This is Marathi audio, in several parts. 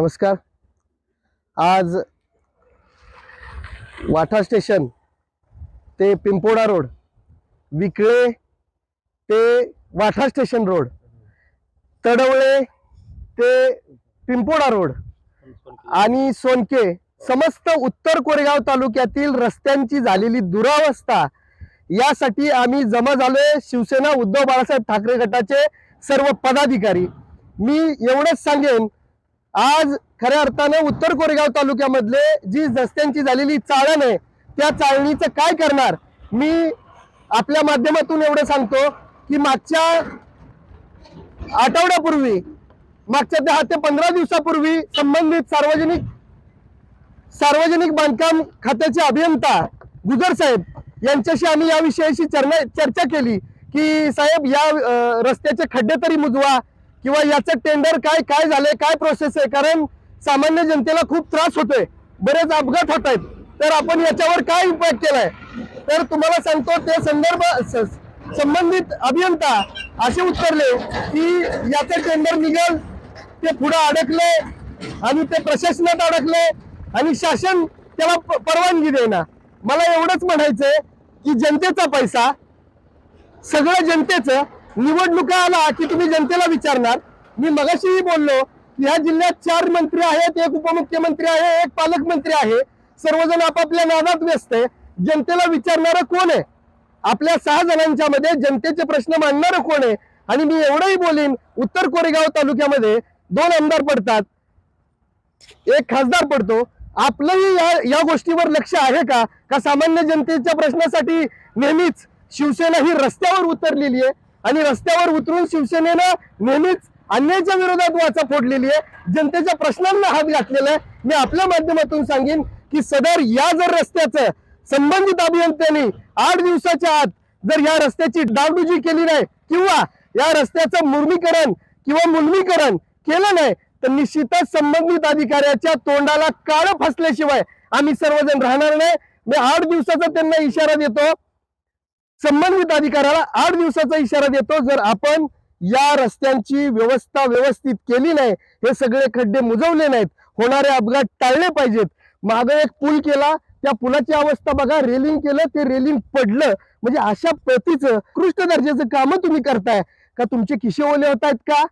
नमस्कार. आज वाठा स्टेशन ते पिंपोडा रोड विकळे ते वाठा स्टेशन रोड तडवळे ते पिंपोडा रोड आणि सोनके समस्त उत्तर कोरेगाव तालुक्यातील रस्त्यांची झालेली दुरावस्था यासाठी आम्ही जमा झालोय शिवसेना उद्धव बाळासाहेब ठाकरे गटाचे सर्व पदाधिकारी. मी एवढंच सांगेन आज खऱ्या अर्थानं उत्तर कोरेगाव तालुक्यामधले जी रस्त्यांची झालेली चाळण आहे त्या चाळणीचं काय करणार? मी आपल्या माध्यमातून एवढं सांगतो की मागच्या आठवड्यापूर्वी मागच्या दहा ते पंधरा दिवसापूर्वी संबंधित सार्वजनिक सार्वजनिक बांधकाम खात्याचे अभियंता गुजर साहेब यांच्याशी आम्ही या विषयाशी चर्चा चर्चा केली की साहेब या रस्त्याचे खड्डे तरी मुजवा किंवा याचं टेंडर काय काय झालंय काय प्रोसेस आहे? कारण सामान्य जनतेला खूप त्रास होतोय. बरेच अपघात होत आहेत. तर आपण याच्यावर काय उपाय केलाय? तर तुम्हाला सांगतो ते संदर्भ संबंधित अभियंता असे उत्तरले की याचे टेंडर निघेल ते पुढे अडकले आणि ते प्रशासनात अडकले आणि शासन त्याला परवानगी देणार मला एवढंच म्हणायचंय की जनतेचा पैसा सगळं जनतेचं निवडणुका आला की तुम्ही जनतेला विचारणार? मी मगाशीही बोललो की ह्या जिल्ह्यात चार मंत्री आहेत एक उपमुख्यमंत्री आहे एक पालकमंत्री आहे. सर्वजण आपापल्या नादात व्यस्त आहे. जनतेला विचारणारं कोण आहे? आपल्या सहा जणांच्या मध्ये जनतेचे प्रश्न मांडणारं कोण आहे? आणि मी एवढंही बोलीन उत्तर कोरेगाव तालुक्यामध्ये दोन आमदार पडतात. एक खासदार पडतो. आपलंही या या गोष्टीवर लक्ष आहे का? का सामान्य जनतेच्या प्रश्नासाठी नेहमीच शिवसेना ही रस्त्यावर उतरलेली आहे? आणि रस्त्यावर उतरून शिवसेनेनं नेहमीच अन्यायाच्या विरोधात वाचा फोडलेली आहे. जनतेच्या प्रश्नांना हात घातलेला आहे. मी आपल्या माध्यमातून सांगेन की सदर या जर रस्त्याचं संबंधित अभियंत्यांनी आठ दिवसाच्या आत जर या रस्त्याची डागडुजी केली नाही किंवा या रस्त्याचं मुर्मीकरण किंवा मुलमीकरण केलं नाही तर निश्चितच संबंधित अधिकाऱ्याच्या तोंडाला काळ फसल्याशिवाय आम्ही सर्वजण राहणार नाही. मी आठ दिवसाचा त्यांना इशारा देतो. संबंधित अधिकाऱ्याला आठ दिवसाचा इशारा देतो. जर आपण या रस्त्यांची व्यवस्था व्यवस्थित केली नाही हे सगळे खड्डे मुजवले नाहीत होणारे अपघात टाळले पाहिजेत. मागे एक पूल केला त्या पुलाची अवस्था बघा रेलिंग केलं ते रेलिंग पडलं. म्हणजे अशा प्रतीचं कृष्ण दर्जाचं काम तुम्ही करताय. का तुमचे खिशे ओले होत आहेत का?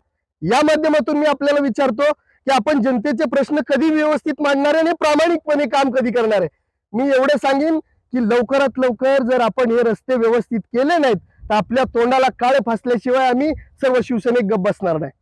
या माध्यमातून मी आपल्याला विचारतो की आपण जनतेचे प्रश्न कधी व्यवस्थित मांडणार आहे आणि प्रामाणिकपणे काम कधी करणार आहे? मी एवढं सांगेन की लवकरात लवकर जर आपण हे रस्ते व्यवस्थित केले नाहीत तर आपल्या तोंडाला काळे फासल्याशिवाय आम्ही सर्व शिवसैनिक गप्प बसणार नाही.